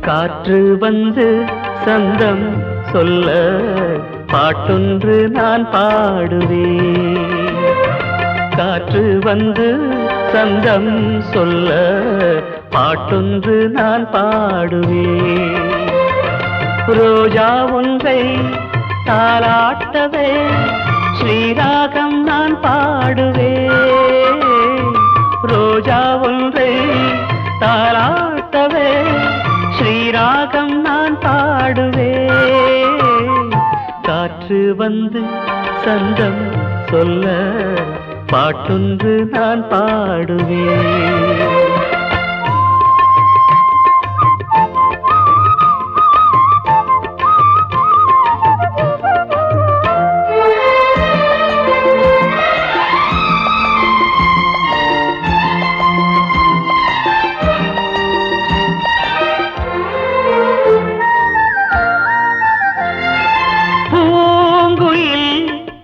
காற்று வந்து சந்தம் சொல்ல பாட்டொன்று நான் பாடுவேன். காற்று வந்து சந்தம் சொல்ல பாட்டொன்று நான் பாடுவேன். ரோஜா ஒன்றை தாளாட்டவே ஸ்ரீராகம் நான் பாடுவே ரோஜா ஒன்றை தாராட்டவே ஸ்ரீராகம் நான் பாடுவே காற்று வந்து சந்தம் சொல்ல பாட்டொன்று நான் பாடுவேன்.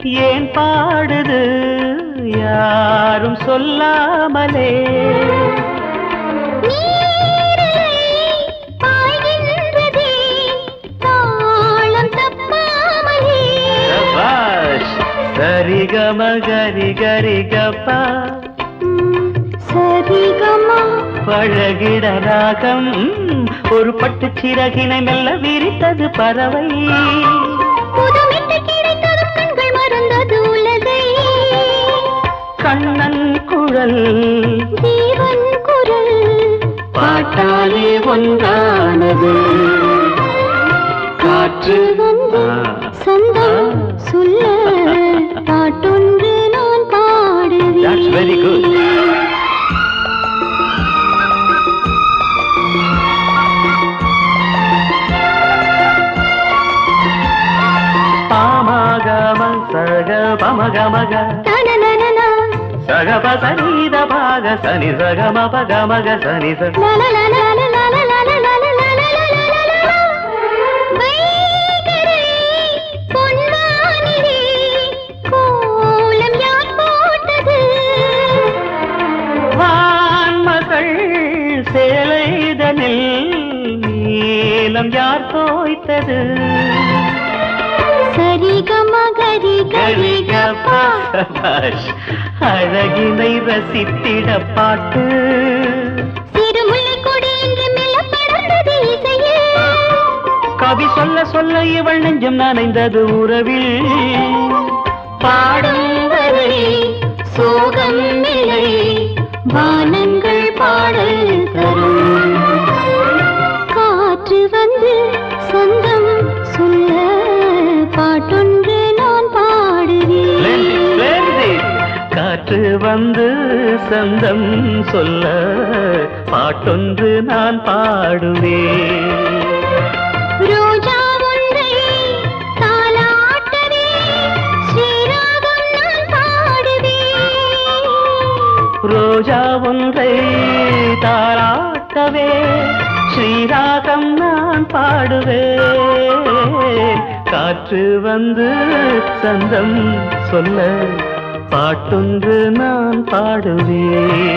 ஏன் பாடுது? யாரும் சொல்லாமலே. சரிகம கரி கரி கப்பா சரிகமா? பழகிட ராகம் ஒரு பட்டு சிறகினை மெல்ல விரித்தது பறவை. கண்ணன் குழல் ஜீவன் குரல். பாட்டாலே ஒன்றானது. காற்று. சொந்தம் சொல்ல பாட்டொன்று நான் பாடுவேன். வெரி குட் பாமகம சக பமகமக சகப சனித பாக சனி சகம பகமக சனி சேலைதனில் நீலம் யார் தோய்த்தது? சரிகம கரி கரி சபாஷ். அழகினை ரசித்திட பாட்டு கவி சொல்ல சொல்ல இவள் நெஞ்சம் நனைந்தது உறவில் பாடும் வந்து சந்தம் சொல்ல பாட்டொன்று நான் பாடுவேன். ரோஜா ஒன்றை தாராட்டவே ஸ்ரீராகம் நான் பாடுவேன். காற்று வந்து சந்தம் சொல்ல பாட்டொன்று நான் பாடுவேன்.